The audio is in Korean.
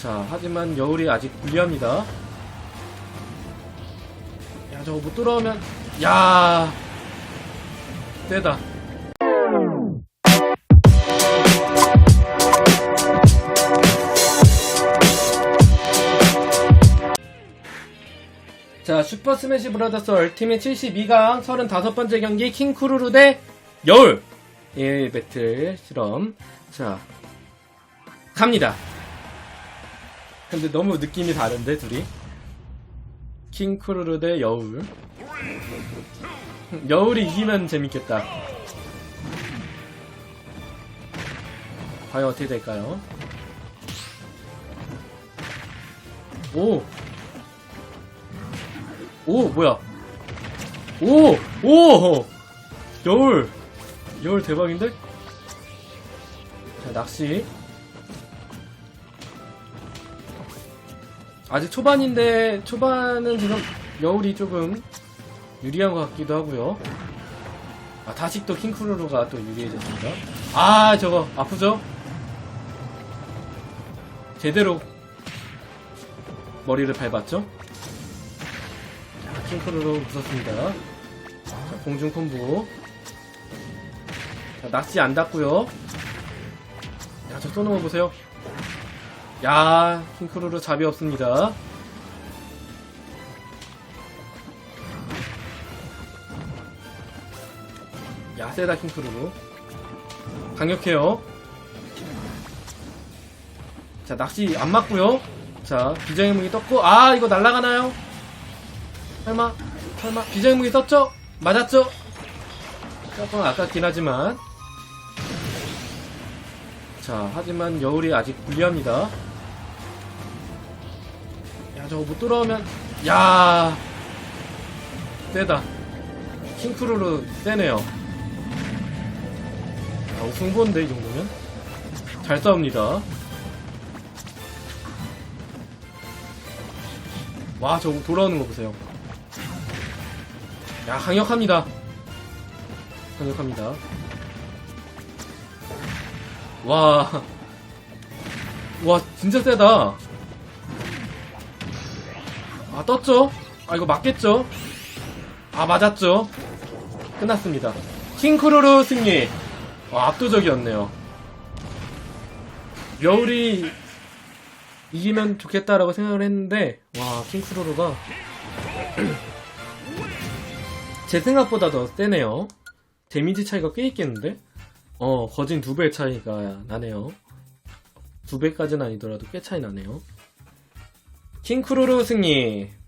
자, 하지만 여울이 아직 불리합니다. 야, 저거 못 돌아오면, 야 세다. 자, 슈퍼 스매시 브라더스 얼티밋 72강 35번째 경기 킹크루루 대 여울! 예, 배틀 실험. 자, 갑니다. 근데 너무 느낌이 다른데, 둘이? 킹크루루 대 여울. 여울이 이기면 재밌겠다. 과연 어떻게 될까요? 오! 오, 뭐야? 오! 오! 여울! 여울 대박인데? 자, 낚시. 아직 초반인데, 초반은 지금 여울이 조금 유리한 것 같기도 하고요. 아, 다시 또 킹크루루가 또 유리해졌습니다. 아, 저거, 아프죠? 제대로 머리를 밟았죠? 자, 킹크루루 무섭습니다. 자, 공중 콤보. 자, 낚시 안 닿고요. 야, 저 쏘는 거 보세요. 야, 킹크루루 잡이 없습니다. 야, 세다 킹크루루. 강력해요. 자, 낚시 안 맞고요. 자, 비장의 무기 떴고, 아, 이거 날아가나요? 설마, 설마, 비장의 무기 떴죠? 맞았죠? 조금 아깝긴 하지만. 자, 하지만 여울이 아직 불리합니다. 야, 저거 못 돌아오면, 야 세다. 킹크루루 세네요. 아, 우승본데, 이 정도면? 잘 싸웁니다. 와, 저거 돌아오는 거 보세요. 야, 강력합니다. 강력합니다. 와. 와, 진짜 세다. 아, 떴죠? 아, 이거 맞겠죠? 아, 맞았죠? 끝났습니다. 킹크루루 승리. 와, 압도적이었네요. 여울이 이기면 좋겠다라고 생각을 했는데, 와, 킹크루루가 제 생각보다 더 세네요. 데미지 차이가 꽤 있겠는데? 어, 거진 두 배 차이가 나네요. 두 배까지는 아니더라도 꽤 차이 나네요. 킹크루루 승리.